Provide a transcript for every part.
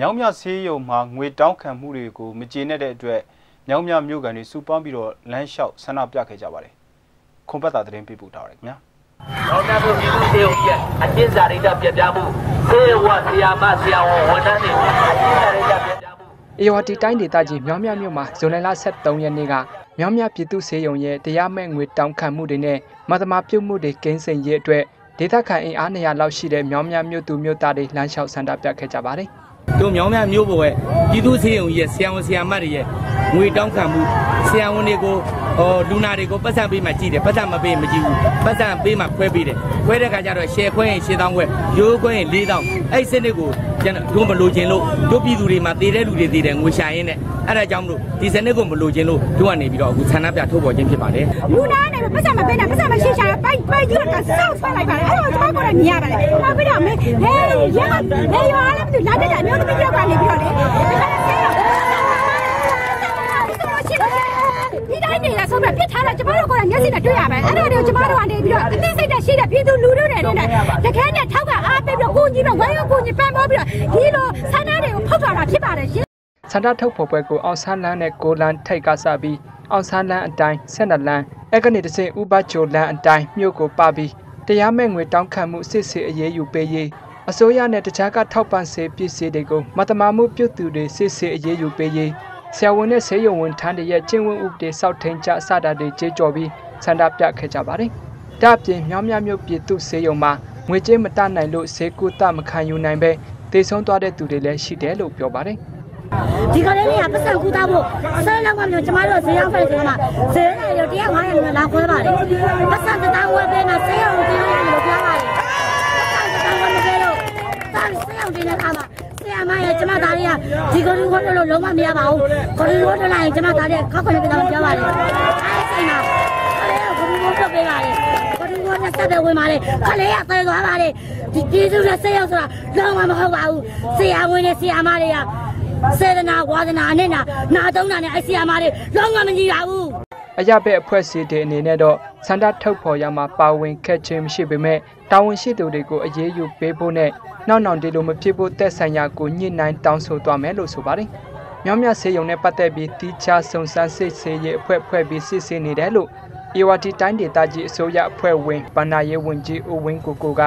မြောင်းမြဆေးရုံမှာငွေတောင်းခံမှုတွေကိုမကျေနပ်တဲ့အတွက်မြောင်းမြမြို့ကန်တွေစူပေါင်းပြီးတော့လမ်းလျှောက်ဆန္ဒပြခဲ့ကြပါတယ်ခွန်ပတ်တာသတင်းပေးပို့ထားပါတယ်ခင်ဗျာ။ဒေါက်တာဘုပြည်သူစေုံရဲ့အကျဉ်းစာရိတ္တပြပြမှုဆေးဝါဆရာမဆရာဝန်ဝန်ထမ်းတွေအကျဉ်းစာရိတ္တပြပြမှုအေဝတီတိုင်းဒေသကြီးမြောင်းမြမြို့မှာဇွန်လ23ရက်နေ့ကမြောင်းမြပြည်သူ့ဆေးရုံရဲ့တရားမဲ့ငွေတောင်းခံမှုတွေနဲ့မသမာပြုတ်မှုတွေကင်းစင်ရေးအတွက်ဒေသခံအင်အား200လောက်ရှိတဲ့မြောင်းမြမြို့သူမြို့သားတွေလမ်းလျှောက်ဆန္ဒပြခဲ့ကြပါတယ်။ တို့မြောင်းမြမျိုးပေါ်ရဲ့ပြည်သူစေယုံရဲ့ဆရာဝန်ဆရာမတွေရဲ့ငွေတောင်းခံမှုဆရာဝန်တွေကိုဟောလူနာတွေကိုပတ်စံပေးမှကြည့်တယ်ပတ်စံမပေးမကြည့်ဘူးပတ်စံပေးမှခွဲပေးတယ်ခွဲတဲ့ခါကျတော့ရှယ်ခွဲရင်ရှင်းတောင်းခွဲရိုးခွဲရင်၄တောင်းအဲ့စနစ်ကိုကျွန်တော်တို့မလိုချင်လို့တို့ပြည်သူတွေမှာတည်တဲ့လူတွေတည်တယ်ငွေရှာရင်းနဲ့အဲ့ဒါကြောင့်မလို့ဒီစနစ်ကိုမလိုချင်လို့တို့ကနေပြီးတော့အခုဆန္ဒပြထုတ်ပေါ်ခြင်းဖြစ်ပါတယ်လူနာနဲ့ပတ်စံမပေးနဲ့ပတ်စံမရှိချာ ပိုက်ပိုက်ယူတာဆောက်ဆွဲလိုက်ပါလေအဲ့တော့ကျွန်တော်ကလည်းမြင်ရပါလေနောက်ပြီးတော့မေဟဲရဲကလေရွာလည်းမသိလာတဲ့မျိုးသမီးပြောက်ကနေပြီးတော့လေဒီတိုင်းနေရဆုံးပြပြစ်ထားတာကျမတို့ကလည်းမျက်စိနဲ့တွေ့ရမယ်အဲ့တော့ကျမတို့ကနေပြီးတော့အသိစိတ်နဲ့ရှိတဲ့ပြည်သူလူထုတွေနဲ့တကယ်နဲ့ထောက်ကအားပေးပြီးတော့ကိုကြီးတော့ဝိုင်းဝန်းကိုကြီးပန်းပေါ်ပြီးတော့ဒီလိုဆန္ဒတွေကိုဖောက်ထွာတာဖြစ်ပါတယ်ရှင်ဆန္ဒထုတ်ဖော်ပွဲကိုအောင်ဆန်းလန်းနဲ့ကိုလန်းထိတ်ကစားပြီးအောင်ဆန်းလန်းအတိုင်းဆက်နလန်း အဲ့ကနေတစင်ဥပချိုလန်းအတိုင်းမြို့ကိုပပြီးတရားမဲ့ငွေတောင်းခံမှုစစ်စစ်အရေးယူပေးရေးအစိုးရနဲ့တခြားကထောက်ပံ့စေပစ္စည်းတွေကိုမတမာမှုပြုတ်သူတွေစစ်စစ်အရေးယူပေးရေးဆရာဝန်နဲ့ဆေးရုံဝန်ထမ်းတွေရဲ့ကျင့်ဝတ်ဥပဒေစောက်ထိန်ကြအစတာတွေကြေးကြော်ပြီးဆန္ဒပြခဲ့ကြပါတယ်။ဒါ့အပြင်မြောင်းမြမြို့ပြည်သူဆေးရုံမှာငွေကြေးမတနိုင်လို့ဈေးကူတမခံယူနိုင်ပဲတေဆုံးသွားတဲ့သူတွေလည်းရှိတယ်လို့ပြောပါတယ်။ ဒီကလေးလေးကပတ်စံကူတာဖို့ဆယ်လောက်ကမျိုးကျမတို့ဈေးရောက်ဖက်ဆိုမှဈေးနဲ့ရတရား900နဲ့လာခွဲပါလေပတ်စံတန်းဝယ်ပေးမှဆေးရုံတင်ရတယ်လို့ပြောပါလေပတ်စံတန်းဝယ်မပေးလို့တာဆေးရုံတင်တဲ့အခါမှာဆရာမရဲ့ကျမသားလေးကဒီကလေးကိုလို့လုံးဝမရပါဘူးကလေးကိုထွက်လာရင်ကျမသားလေးခောက်ခွင့်ပေးတာပြောပါလေအဲစိတ်မှာကလေးကဘုံဘုံပြောပေးပါလေကလေးကနဲ့ဆက်တဲ့ဝင်ပါလေကလေးကသဲသွားပါလေဒီကျေးဇူးနဲ့ဆေးရုံဆိုတာလုံးဝမဟုတ်ပါဘူးဆရာဝန်နဲ့ဆရာမတွေက စေတနာဝါဒနာနဲ့နာနာသုံးတာနဲ့အဆီယာမတွေလုံးဝမကြည့်ပါဘူးအရဘက်အဖွဲ့အစည်းတွေအနေနဲ့တော့စန္ဒထုတ်ဖော်ရမှာပါဝင်ခက်ခြင်းမရှိပေမဲ့တာဝန်ရှိသူတွေကိုအရေးယူပေးဖို့နဲ့နောက်နောက်ဒီလိုမဖြစ်ဖို့တက်ဆိုင်ရာကိုညှိနှိုင်းတောင်းဆိုသွားမယ်လို့ဆိုပါတယ်။မြောင်းမြဆေးရုံနဲ့ပတ်သက်ပြီးတီးခြားစုံစမ်းစစ်ဆေးရေးအဖွဲ့ဖွဲ့ပြီးစစ်ဆေးနေတယ်လို့အေဝတီတိုင်းဒေသကြီးအစိုးရအဖွဲ့ဝင်ဗန္နာရေးဝန်ကြီးဦးဝင်းကိုကိုက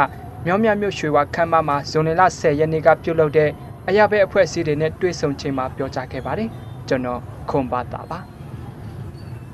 မြောင်းမြမြို့ရွှေဝါခမ်းမမှာဇွန်လ10ရက်နေ့ကပြုလုပ်တဲ့ အရဘက်အဖွဲ့အစည်းတွေနဲ့တွေ့ဆုံချိန်မှာပြောကြားခဲ့ပါတယ်။ကျွန်တော်ခွန်ပါတာပါ။